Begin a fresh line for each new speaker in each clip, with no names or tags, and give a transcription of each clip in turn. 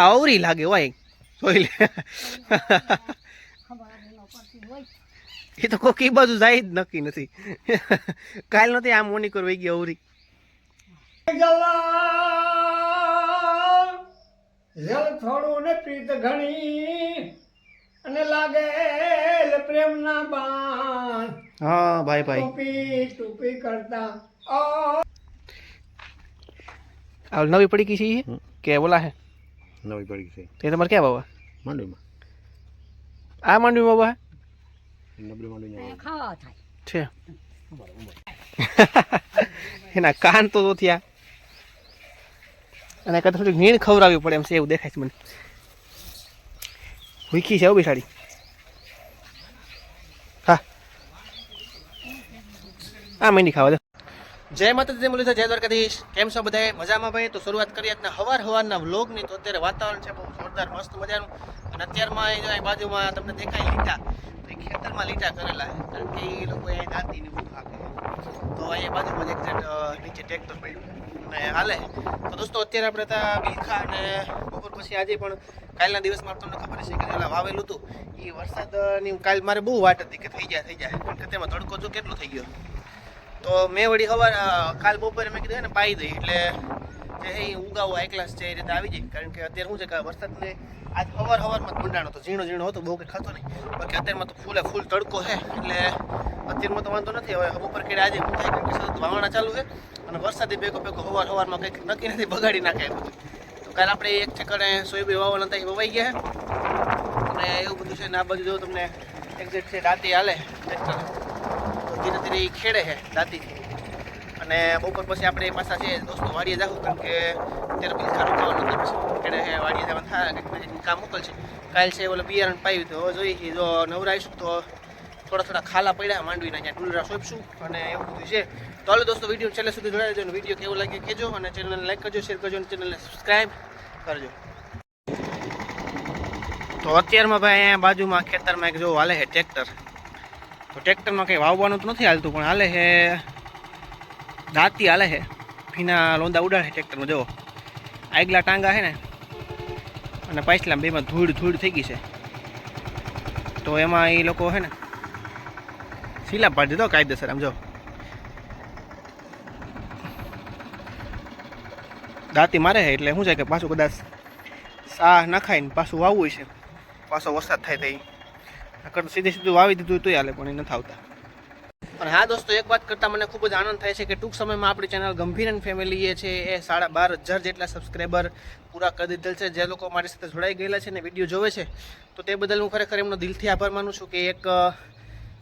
આ અવરી લાગે હોય જોઈ લે. એ તો કોક બાજુ જાય જ નક્કી નથી. કાલ નથી આ મોનિકર વહી ગઈ અવરી
થોડું ને પ્રીત ઘણી અને લાગે પ્રેમના બાણ.
હા ભાઈ ભાઈ.
ટૂપી ટૂપી કરતા
આ નવી પડી કી છે કે બોલા હે?
નવી પડી છે
તે તમારે ક્યાં બાબા?
માંડવીમાં.
આ માંડવી બાબા?
નબળી માંડવી
ખાવા થાય.
છે. એના કાન તો તો થયા. અને કદાચ થોડીક નીણ ખવડાવવી પડે એમ છે એવું દેખાય છે મને. ભૂખી છે એવું બિસાડી. હા. આ મહિની ખાવા દે. જય માતાજી મુરલીધર, જય દ્વારકાધીશ. કેમ છો બધાએ મજામાં ભાઈ? તો શરૂઆત કરીએ આજના હવાર હવારના વ્લોગની. તો અત્યારે વાતાવરણ છે બહુ જોરદાર, મસ્ત મજાનું. અને અત્યારમાં જો બાજુમાં તમને દેખાય લીટા. તો એ ખેતરમાં લીટા કરેલા કારણ કે એ લોકો અહીં દાંતીને હાકે તો અહીંયા બાજુમાં એક નીચે ટ્રેક્ટર પડ્યું. અને હાલે. તો દોસ્તો, અત્યારે આપણે ત્યાં બીખા અને બપોર પછી આજે પણ કાલના દિવસમાં તમને ખબર છે કે પેલા વાવેલું હતું. એ વરસાદની કાલ મારે બહુ વાટ હતી કે થઈ જાય થઈ જાય. પણ તેમાં તડકો જો કેટલો થઈ ગયો? તો મેં વળી ખબર કાલ બપોરે મેં કીધું ને પાઈ દઈ, એટલે જે એ ઉગાવો હાઈ ક્લાસ છે એ રીતે આવી જાય. કારણ કે અત્યારે શું છે કે વરસાદને આજ હવાર હવારમાં જ મંડાણો હતો ઝીણો ઝીણો હતો, બહુ કંઈ ખાતો નહીં. બાકી અત્યારમાં તો ફૂલે ફૂલ તડકો છે, એટલે અત્યારમાં તો વાંધો નથી. હવે બપોર કેડે આજે શું થાય, કારણ કે સતત વાવણા ચાલુ છે, અને વરસાદી ભેગો ભેગો હવાર હવારમાં કંઈક નક્કી નથી, બગાડી નાખે તો કાલ આપણે એક ઠેકાણે સોયાબીન વાવવાના હતા, એ વવાઈ ગયા. અને એવું બધું છે ને, આ બધું જો તમને એક્ઝેક્ટ છે, રાતે હાલે. ટ્રેક્ટર ધીરે ધીરે એ ખેડે છે દાંતીથી અને બપોર પછી આપણે એ પાછા છે દોસ્તો વાડીએ જાઉં કારણ કે અત્યારે બધી ખારું ખાવાનું નથી ખેડે છે વાડીએ જવાનું થાય કામ મોકલશે. કાલ છે ઓલો બિયારણ પાયું તો જોઈએ જો નવરાઈશું તો થોડા થોડા ખાલા પડ્યા, માંડવીના ત્યાં ડુલરા સોંપશું, અને એવું બધું છે. તો હાલો દોસ્તો, વીડિયો છેલ્લે સુધી જોડાઈ દેજો વીડિયો કેવો લાગે કહેજો અને ચેનલને લાઈક કરજો શેર કરજો, અને ચેનલને સબસ્ક્રાઈબ કરજો. તો અત્યારમાં ભાઈ અહીંયા બાજુમાં ખેતરમાં એક જો હાલે છે ટ્રેક્ટર તો ટ્રેક્ટરમાં કંઈ વાવવાનું તો નથી હાલતું, પણ હાલે છે, દાંતી હાલે છે. ફીના લોંદા ઉડાડે ટ્રેક્ટરમાં, જુઓ. આગલા ટાંગા છે ને, અને પાછલા બેમાં ધૂળ ધૂળ થઈ ગઈ છે. તો એમાં એ લોકો છે ને, સીલા પાડી દીધો કાયદેસર, આમ જો દાંતી મારે છે, એટલે શું છે કે પાછું કદાચ સા નખાઈને પાછું વાવવું છે. પાછો વરસાદ થાય તો તો સીધે સીધું વાવી દીધું તો હાલે, પણ એ નથી આવતા. અને હા દોસ્તો, એક વાત કરતાં મને ખૂબ જ આનંદ થાય છે કે ટૂંક સમયમાં આપણી ચેનલ ગંભીર એન્ડ ફેમિલી એ છે, એ સાડા બાર હજાર જેટલા સબસ્ક્રાઈબર પૂરા કરી દીધેલ છે. જે લોકો મારી સાથે જોડાઈ ગયેલા છે ને વીડિયો જોવે છે, તો તે બદલ હું ખરેખર એમનો દિલથી આભાર માનું છું કે એક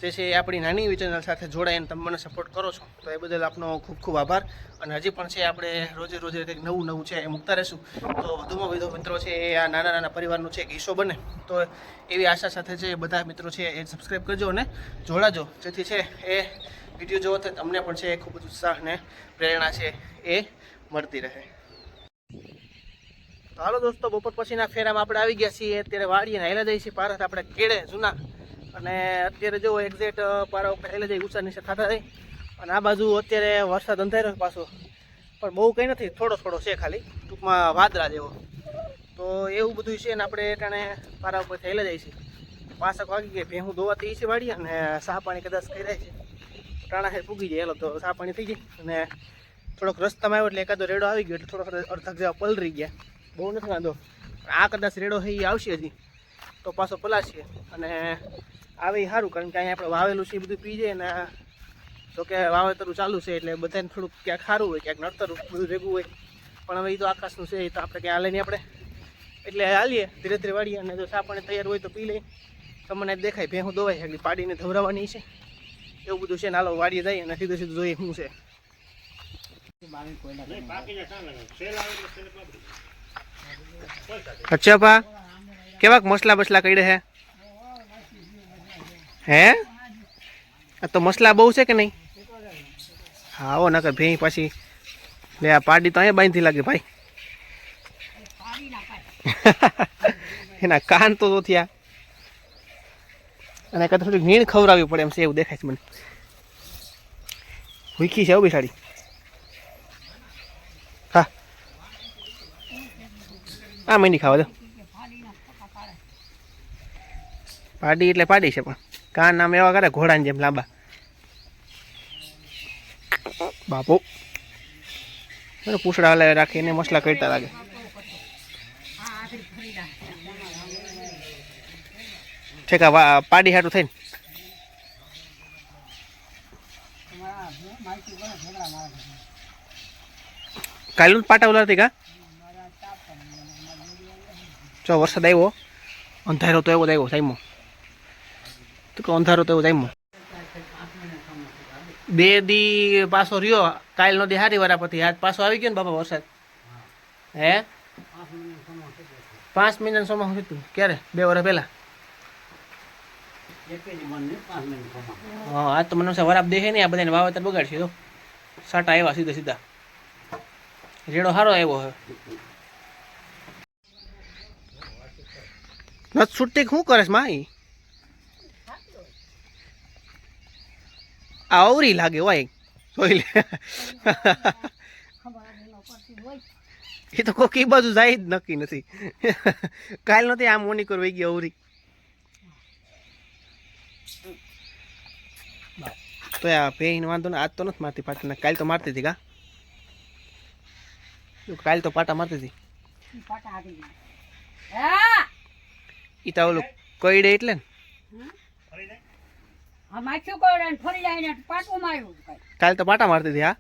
જે છે એ આપણી નાની એવી ચેનલ સાથે જોડાઈને તમે મને સપોર્ટ કરો છો, તો એ બદલ આપનો ખૂબ ખૂબ આભાર. અને હજી પણ છે આપણે રોજે રોજે કંઈક નવું નવું છે એ મૂકતા રહેશું. તો વધુમાં વધુ મિત્રો છે એ આ નાના નાના પરિવારનો છે એક બને. તો એવી આશા સાથે છે બધા મિત્રો છે એ સબસ્ક્રાઈબ કરજો અને જોડાજો. જેથી છે એ વીડિયો જોવો તો તમને પણ છે એ ખૂબ જ ઉત્સાહ અને પ્રેરણા છે એ મળતી રહે. તો હાલો દોસ્તો, બપોર પછીના ફેરામાં આપણે આવી ગયા છીએ. અત્યારે વાળીએ નાયલા જઈએ છીએ. પારત આપણે કેળે જૂના અને અત્યારે જો એક્ઝેક્ટ પારા ઉપર હેલા જઈ ઊંચા નીચે થતા થઈ અને આ બાજુ અત્યારે વરસાદ અંધાઈ રહ્યો પાછો. પણ બહુ કંઈ નથી, થોડો થોડો છે ખાલી. ટૂંકમાં વાદળા જેવો. તો એવું બધું છે ને આપણે ટાણે પારા ઉપર થયેલા જાય છે. પાસક વાગી ગઈ ભેહું ધોવાતી છે વાળી અને સાહ પાણી કદાચ થઈ જાય છે. ટાણા હે પૂગી જાય એલો તો સાહ પાણી થઈ જાય. અને થોડોક રસ્તામાં આવ્યો એટલે એકાદો રેડો આવી ગયો એટલે થોડોક અડધક જેવા પલરી ગયા. બહુ નથી વાંધો. આ કદાચ રેડો હે એ આવશે હજી. તો પાછો પલાશે અને આવે સારું, કારણ કે અહીંયા આપણે વાવેલું છે એ બધું પી જાય ને જો કે વાવેતરું ચાલુ છે, એટલે બધાને થોડુંક ક્યાંક સારું હોય, ક્યાંક નડતરું, બધું ભેગું હોય. પણ હવે એ તો આકાશનું છે એ તો આપણે ક્યાં હાલે નહીં આપણે. એટલે હાલીએ, ધીરે ધીરે વાળીએ, અને જો સાપણે તૈયાર હોય તો પી લઈએ. તમને દેખાય, ભેહું દોવાય એટલે પાડીને ધવરાવાની છે. એવું બધું છે ને, હાલો વાડીએ જાય અને સીધું સીધું જોઈએ શું છે. અચ્છા, પા, કેવાક મસલા બસલા કઈ હે? હે? આ તો મસલા બહુ છે કે નહીં? હા, આવો, નકર ભેં પાછી લે, આ પાડી તો અહીંયા બાંધી લાગે, ભાઈ. એના કાન તો થયા. અને કદાચ થોડીક નીણ ખવડાવવી પડે એમ છે, એવું દેખાય છે મને. ભૂખી છે એવું બિસાડી. હા. આ મહિની ખાવા દો. પાડી એટલે પાડી છે પણ. કાન નામ એવા કરે? ઘોડાની જેમ, લાંબા. બાપુ. પૂછડા હલાવી રાખીને મસલા કરતા લાગે. ઠેકા પાડી હાટું થઈને. કાલનું પાટા ઉલારતી કા? જો વરસાદ આવ્યો, અંધારો તો એવો જ આવ્યો, સાઈમો. તો કે અંધારો તો એવું સાઈમો બે દી પાછો રહ્યો કાલનો દી હારી વારા પછી આજ પાછો આવી ગયો ને બાપા વરસાદ. હે? પાંચ મહિનાનું સમા હતું ક્યારે? બે વર્ષ પહેલા. હા, આજ તો મને વરાપ દેખે નહીં, આ બધાને વાવેતર બગાડશે તો સાટા આવ્યા સીધા સીધા. રેડો સારો આવ્યો હવે. નથ છૂટતી શું કરે છે માહી આ અવરી લાગે હોય. જોઈ લે. એ તો કોક ઈ બાજુ જાય જ નક્કી નથી. કાલ નથી આમ મોનિકોર વહી ગઈ અવરી તો આ પેન વાંધો ને આજ તો નથી મારતી પાટા કાલ તો મારતી હતી કા કાલ તો પાટા મારતી હતી. ઈ તો ઓલું કઈડે એટલે ને.
માછું ને ફરી જાય ને પાટું માર્યું
કાલ તો પાટા મારતી હતી હા?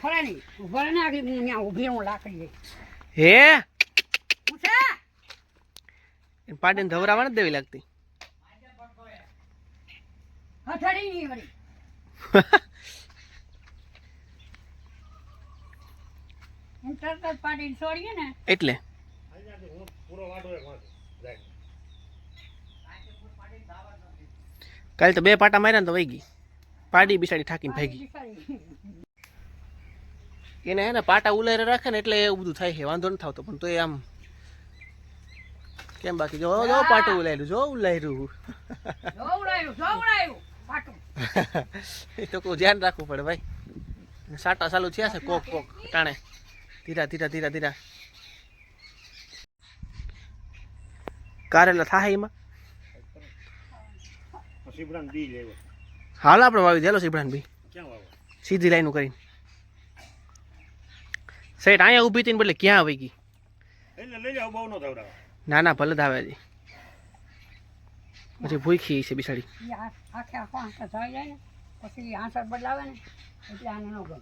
ફરે નહીં. ઊભા ને હું લાકડી
હે?
હું
પાડીને ધવરાવા નથી દેવી લાગતી.
હથડી નહીં વળી. એમ તરત જ પાડીને છોડીએ ને.
એટલે? કાલ તો બે પાટા માર્યા ને તો વહી ગઈ. પાડી બિસાડી ઠાકીને ભાગી. એને હે ને પાટા ઉલારે રાખે ને એટલે એવું બધું થાય છે વાંધો નથી થતો પણ તો એ આમ કેમ બાકી? જો જો પાટું ઉલાર્યું જો
પાટું.
એ તો કોઈ ધ્યાન રાખવું પડે ભાઈ. સાટા ચાલુ થયા છે કોક કોક ટાણે. ધીરા ધીરા ધીરા ધીરા. કારેલા થાય એમાં?
સીબડાને બી લેવો
હાલ આપણે વાવી દેલો સિબ્રાન બી
ક્યાં વાવો?
સીધી લાઈન કરીને સેટ અહીંયા ઊભી હતી ને બદલે ક્યાં આવી ગઈ?
એટલે લઈ જાવ બહુ નો થવડાવો
ના ના ભલે જ આવે પછી ભૂખી છે બિસાડી
આખે આખો આંસર થઈ જાય ને પછી આંસર બદલાવે ને એટલે આને ન ગમે.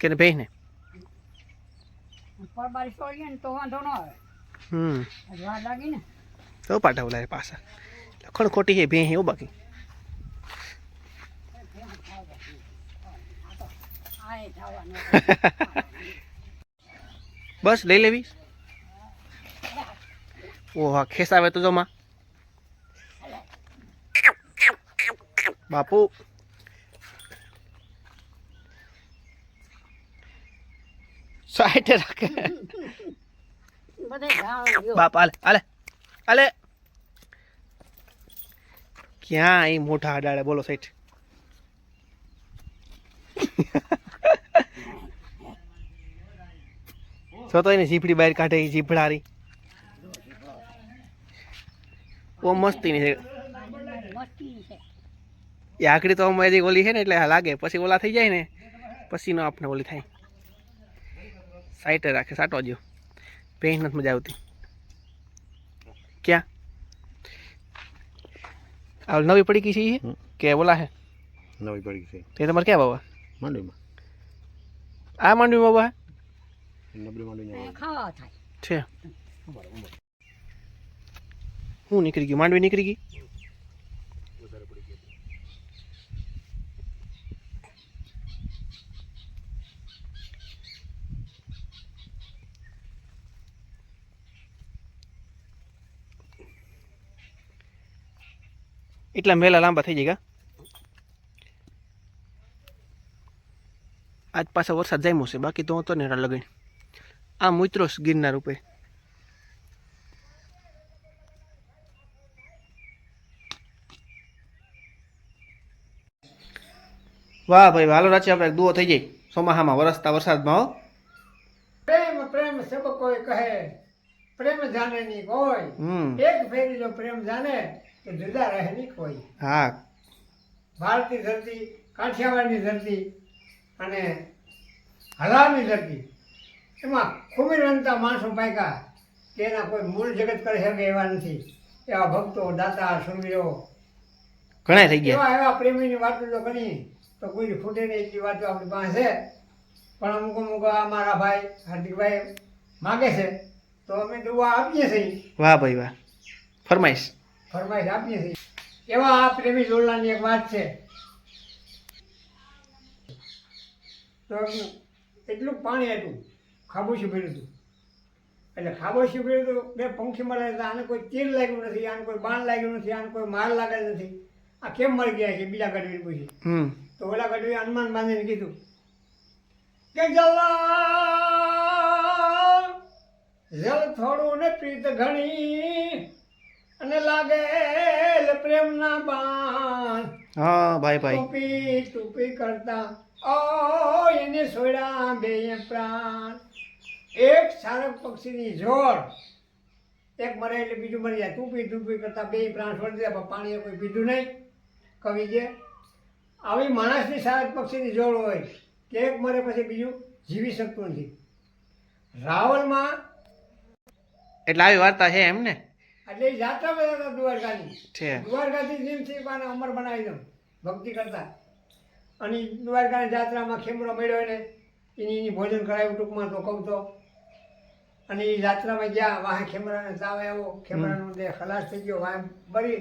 કે ને ભાઈ ને
પરબારી છોડીએ ને તો વાંધો ન આવે.
હમ.
વાર લાગી ને.
તો પાટા ઉલારે પાછા. લખણ ખોટી છે ભે એવું બાકી. બસ લઈ લેવી. ઓહા ખેસાવે તો જમા બાપુ. સાઈટે રાખે. બાપ આલે આલે આલે ક્યાં એ મોઢા અડાડે? બોલો સાઈટ જો તો એની જીભડી બહાર કાઢે, એ જીભડારી ઓ
મસ્તી ની છે.
એ આકડી તો અમારી ઓલી છે ને એટલે લાગે. પછી ઓલા થઈ જાય ને પછી નો આપણે ઓલી થાય. સાઈટે રાખે, સાટો જો પેન્ટ નથી મજા આવતી. ક્યાં? આ નવી પડી ગઈ છે કે ઓલા હે
નવી પડી છે
તે તમારે ક્યાં બાબા
માંડવીમાં
આ માંડવી બાબા
નબળી માંડવી
ખાવા થાય
છે હું નીકળી ગયું માંડવી નીકળી ગઈ એટલા મેલા લાંબા થઈ જાય આજ પાછા વરસાદ જામ્યો છે બાકી તો હતો ને લગન આ મિત્રો ગિરનાર ઉપર. વાહ ભાઈ હાલો રાચી આપણે દુઓ થઈ જાય. સોમાહામાં વરસતા વરસાદમાં હો.
પ્રેમ પ્રેમ સબ કોઈ કહે પ્રેમ જાણે નહીં કોઈ એક ફેરી જો પ્રેમ જાણે તો જુદા રહે નહીં કોઈ.
હા.
ભારતની ધરતી કાઠિયાવાડની ધરતી અને હલારની ધરતી. એમાં ખુમીરવંતા માણસો પાક્યા તેના કોઈ મૂળ જગત કરી શકે એવા નથી. એવા ભક્તો દાતા સુરવીરો.
ઘણા થઈ ગયા.
એવા એવા પ્રેમીની વાતો તો ઘણી. તો કોઈ ફૂટે નહીં એટલી વાતો આપણી પાસે છે. પણ અમુક અમુક આ મારા ભાઈ હાર્દિકભાઈ માગે છે. તો અમે દુઆ આપીએ છીએ.
વાહ ભાઈ વાહ. ફરમાઈશ.
ફરમાઈશ આપીએ છીએ. એવા આ પ્રેમી જોડલાની એક વાત છે. તો એટલું પાણી હતું ખાબોશી ભર્યું હતું. એટલે ખાબોશી ભર્યું હતું બે પંખી મળે હતા. આને કોઈ તીર લાગ્યું નથી આને કોઈ બાણ લાગ્યું નથી આને કોઈ માર લાગેલ નથી. આ કેમ મળી ગયા છે બીજા ગઢવી પૂછી તો ઓલા ગઢવી હનુમાન બાંધીને કીધું કે જલા જલ થોડું ને પ્રીત ઘણી. અને લાગેલ પ્રેમના બાણ.
હા ભાઈ ભાઈ.
ટૂપી ટૂપી કરતા. ઓ એને સોડા બે પ્રાણ. એક સારક પક્ષીની જોડ. એક મરે એટલે બીજું મરી જાય. ટૂપી ટૂપી કરતા બે પ્રાણ છોડી દીધા પણ પાણીએ કોઈ પીધું નહીં. કવિ જે આવી માણસની સારક પક્ષીની જોડ હોય કે એક મરે પછી બીજું જીવી શકતું નથી. રાવલમાં
એટલે આવી વાર્તા છે એમ ને?
એટલે એ જાત્રા બધા દ્વારકાની દ્વારકાથી જીવથી પાને અમર બનાવી દઉં ભક્તિ કરતા. અને દ્વારકાની જાત્રામાં ખેમરો મળ્યો ને એની એની ભોજન કરાવ્યું ટૂંકમાં તો કહું તો. અને એ જાત્રામાં ગયા વાહે ખેમરાને તાવ આવ્યો ખેમરાનો દેહ ખલાસ થઈ ગયો વાહે બરી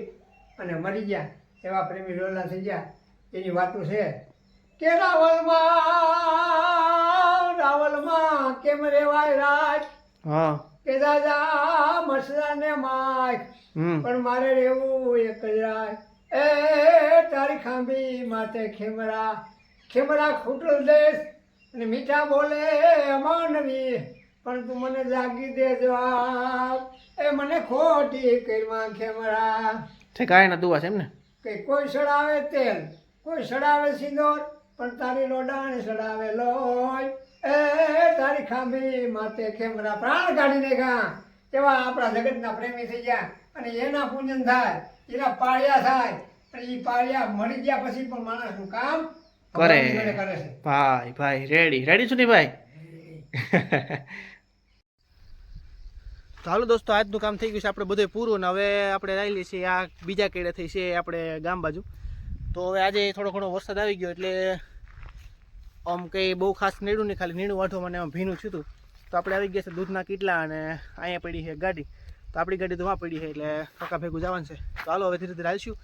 અને મરી ગયા. એવા પ્રેમી લોલા થઈ ગયા. એની વાતો છે કે રાવલમાં રાવલમાં કેમ રેવાય રાજ?
હા.
કે દાદા મસલા ને માય પણ મારે રહેવું એક જ રાય. એ તારી ખાંભી માથે ખેમરા. ખેમરા ખૂટલ દેશ અને મીઠા બોલે અમાનવી પણ તું મને જાગી દે જવાબ એ મને ખોટી કરવા ખેમરા.
ઠેકાય ના દુવા છે એમને?
કે કોઈ સડાવે તેલ કોઈ સડાવે સિંદોર પણ તારી લોડાણી સડાવે લોય એ તારી ખામી માથે ખેમરા પ્રાણ કાઢીને ગા એવા આપણા જગતના પ્રેમી થઈ ગયા. અને એના પૂજન થાય એના પાળ્યા થાય. અને એ પાળ્યા મળી ગયા પછી પણ માણસનું કામ
કરે.
કરે છે.
ભાઈ ભાઈ રેડી રેડી છું ને ભાઈ? ચાલો દોસ્તો આજનું કામ થઈ ગયું છે આપણે બધું પૂરું. ને હવે આપણે રાયેલી છીએ આ બીજા કેડે થઈ છે આપણે ગામ બાજુ. તો હવે આજે થોડો ઘણો વરસાદ આવી ગયો એટલે આમ કંઈ બહુ ખાસ નીડું નહીં, ખાલી નીડું વાઢો મને ભીનું હતું. તો આપણે આવી ગયા છે દૂધના કીટલા અને અહીંયા પડી છે ગાડી. તો આપણી ગાડી તો વાં પડી છે, એટલે કાકા ભેગું જવાનું છે. તો હાલો, હવે ધીરે ધીરે હાલશું.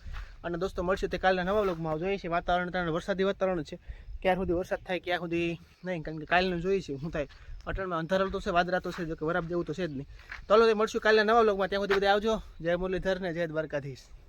અને દોસ્તો, મળશે તે કાલના નવા બ્લોગમાં જોઈએ છે વાતાવરણ ત્રણ વરસાદી વાતાવરણ છે. ક્યાં સુધી વરસાદ થાય, ક્યાં સુધી નહીં, કારણ કે કાલનું જોઈએ છે શું થાય. અટલમાં અંધારેલ તો છે વાદરા તો છે જો કે વરાબ જેવું તો છે જ નહીં. તો હાલો મળશું કાલના નવા બ્લોગમાં ત્યાં સુધી બધા આવજો. જય મુરલીધર ને જય દ્વારકાધીશ.